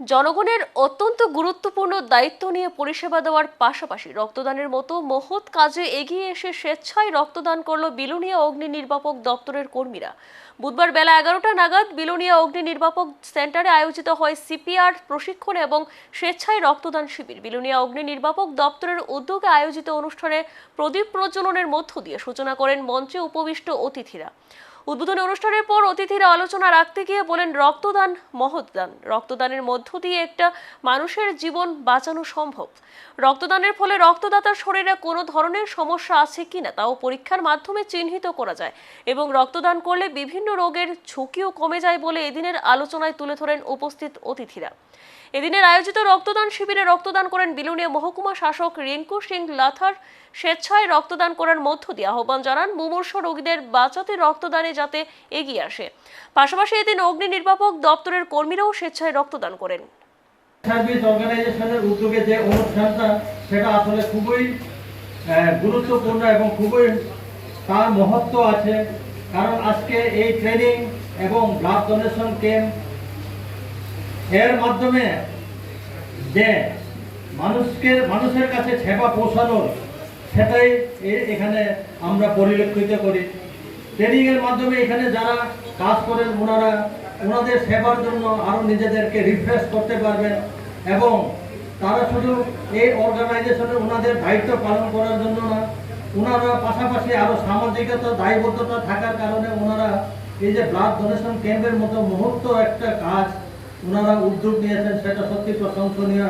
জনগণের অত্যন্ত গুরুত্বপূর্ণ দায়িত্ব নিয়ে পরিষেবা দেওয়ার পাশাপাশি রক্তদানের মতো মহৎ কাজে এগিয়ে এসে স্বেচ্ছায় রক্তদান করল বিলুনিয়া অগ্নি নির্বাপক দপ্তরের কর্মীরা। বুধবার বেলা এগারোটা নাগাদ বিলুনিয়া অগ্নি নির্বাপক সেন্টারে আয়োজিত হয় সিপিআর প্রশিক্ষণ এবং স্বেচ্ছায় রক্তদান শিবির। বিলুনিয়া অগ্নি নির্বাপক দপ্তরের উদ্যোগে আয়োজিত অনুষ্ঠানে প্রদীপ প্রজ্বলনের মধ্য দিয়ে সূচনা করেন মঞ্চে উপবিষ্ট অতিথিরা। উদ্বোধনী অনুষ্ঠানের পর অতিথিরা আলোচনা রাখতে গিয়ে বলেন, রক্তদান মহৎদান। রক্তদানের মধ্য দিয়ে একটা মানুষের জীবন বাঁচানো সম্ভব। রক্তদানের ফলে রক্তদাতার শরীরে কোনো ধরনের সমস্যা আছে কিনা তাও পরীক্ষার মাধ্যমে চিহ্নিত করা যায় এবং রক্তদান করলে বিভিন্ন রোগের ঝুঁকিও কমে যায় বলে এদিনের আলোচনায় তুলে ধরেন উপস্থিত অতিথিরা। এদিনের আয়োজিত রক্তদান শিবিরে রক্তদান করেন বিলুনিয়া মহকুমা শাসক রিঙ্কু সিং লাথার স্বেচ্ছায় রক্তদান করার মধ্য দিয়ে আহ্বান জানান মুমূর্ষ রোগীদের বাঁচাতে রক্তদানে যাতে এগিয়ে আসে। পাশাপাশি এদিন অগ্নি নির্বাপক দপ্তরের কর্মীরাও স্বেচ্ছায় রক্তদান করেন। সার্ভিস উদ্যোগে যে অনুষ্ঠানটা, সেটা আসলে খুবই গুরুত্বপূর্ণ এবং খুবই তার মহত্ব আছে। কারণ আজকে এই ট্রেনিং এবং ব্লাড ডোনেশন ক্যাম্প এর মাধ্যমে যে মানুষকে, মানুষের কাছে সেবা পৌঁছানোর সেটাই এখানে আমরা পরিলক্ষিত করি। ট্রেনিংয়ের মাধ্যমে এখানে যারা কাজ করেন, ওনারা, ওনাদের সেবার জন্য আরও নিজেদেরকে রিফ্রেশ করতে পারবেন এবং তারা শুধু এই অর্গানাইজেশনে ওনাদের দায়িত্ব পালন করার জন্য না, ওনারা পাশাপাশি আরও সামাজিকতা, দায়বদ্ধতা থাকার কারণে ওনারা এই যে ব্লাড ডোনেশন ক্যাম্পের মতো মুহূর্ত একটা কাজ ওনারা উদ্যোগ নিয়েছেন, সেটা সত্যি প্রশংসনীয়।